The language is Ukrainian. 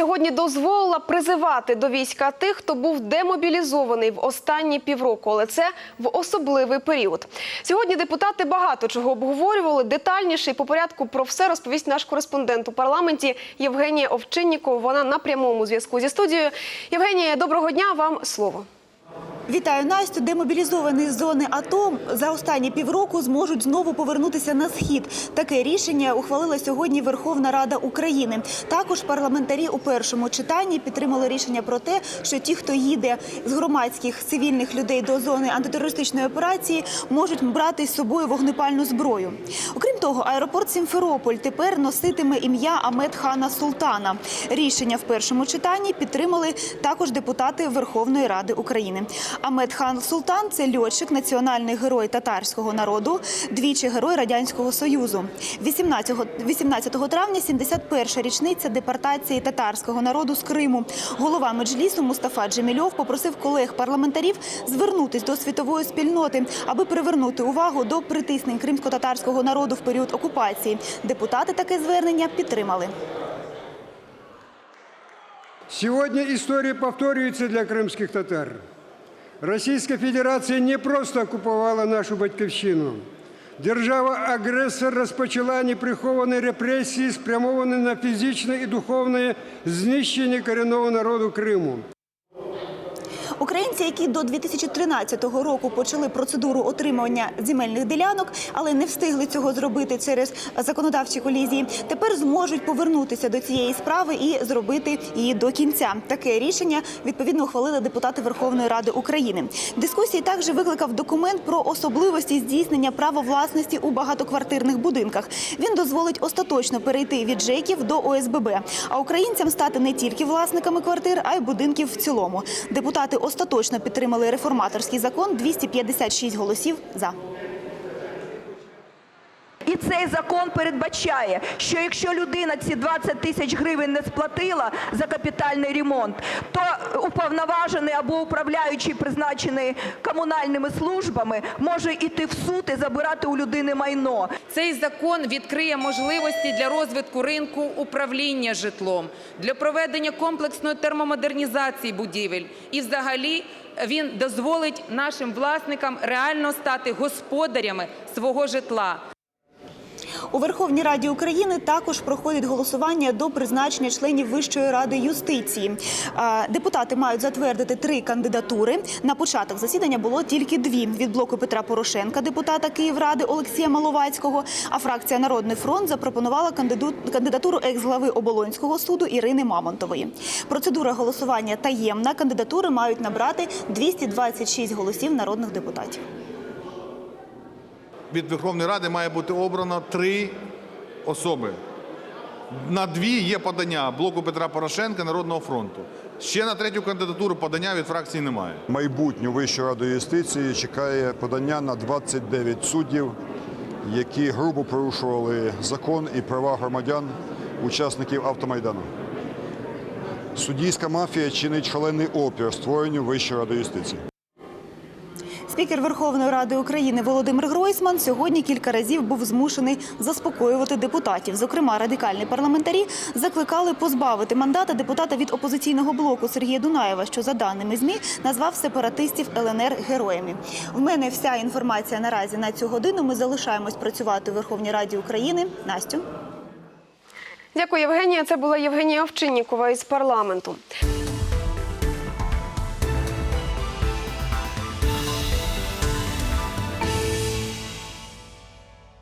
сьогодні дозволила призивати до війська тих, хто був демобілізований в останні півроку, але це в особливий період. Сьогодні депутати багато чого обговорювали. Детальніше і по порядку про все розповість наш кореспондент у парламенті Євгенія Овчиннікова. Вона на прямому зв'язку зі студією. Євгенія, доброго дня. Вам слово. Вітаю Настю. Демобілізовані з зони АТО за останні півроку зможуть знову повернутися на схід. Таке рішення ухвалила сьогодні Верховна Рада України. Також парламентарі у першому читанні підтримали рішення про те, що ті, хто їде з громадських цивільних людей до зони антитерористичної операції, можуть брати з собою вогнепальну зброю. Окрім того, аеропорт Сімферополь тепер носитиме ім'я Амед Хана Султана. Рішення в першому читанні підтримали також депутати Верховної Ради України. Амед Хан Султан це льотчик, національний герой татарського народу, двічі герой радянського союзу. 18, 18 травня 71-ша річниця депортації татарського народу з Криму. Голова меджлісу Мустафа Джемільов попросив колег-парламентарів звернутись до світової спільноти, аби привернути увагу до притиснень кримсько-татарського народу в період окупації. Депутати таке звернення підтримали. Сегодня история повторюється для кримських татар. Російська Федерація не просто окупувала нашу батьківщину. Держава-агресор розпочала неприховані репресії, спрямовані на фізичне і духовне знищення корінного народу Криму. Українці, які до 2013 року почали процедуру отримання земельних ділянок, але не встигли цього зробити через законодавчі колізії, тепер зможуть повернутися до цієї справи і зробити її до кінця. Таке рішення відповідно ухвалили депутати Верховної Ради України. Дискусії також викликав документ про особливості здійснення права власності у багатоквартирних будинках. Він дозволить остаточно перейти від ЖЕКів до ОСББ, а українцям стати не тільки власниками квартир, а й будинків в цілому. Депутати остаточно підтримали реформаторський закон 256 голосів за. І цей закон передбачає, що якщо людина ці 20 тисяч гривень не сплатила за капітальний ремонт, то уповноважений або управляючий, призначений комунальними службами, може йти в суд і забирати у людини майно. Цей закон відкриє можливості для розвитку ринку управління житлом, для проведення комплексної термомодернізації будівель. І взагалі він дозволить нашим власникам реально стати господарями свого житла. У Верховній Раді України також проходить голосування до призначення членів Вищої ради юстиції. Депутати мають затвердити три кандидатури. На початок засідання було тільки дві від блоку Петра Порошенка, депутата Київради Олексія Маловацького. А фракція Народний фронт запропонувала кандидатуру екс-глави Оболонського суду Ірини Мамонтової. Процедура голосування таємна. Кандидатури мають набрати 226 голосів народних депутатів. Від Верховної Ради має бути обрано три особи. На дві є подання блоку Петра Порошенка Народного фронту. Ще на третю кандидатуру подання від фракції немає. Майбутню Вищу раду юстиції чекає подання на 29 суддів, які грубо порушували закон і права громадян, учасників автомайдану. Суддійська мафія чинить шалений опір створенню Вищої ради юстиції. Спікер Верховної Ради України Володимир Гройсман сьогодні кілька разів був змушений заспокоювати депутатів. Зокрема, радикальні парламентарі закликали позбавити мандата депутата від опозиційного блоку Сергія Дунаєва, що за даними змі назвав сепаратистів ЛНР героями. В мене вся інформація наразі на цю годину. Ми залишаємось працювати у Верховній Раді України. Настю. Дякую, Євгенія. Це була Євгенія Овчиннікова із парламенту.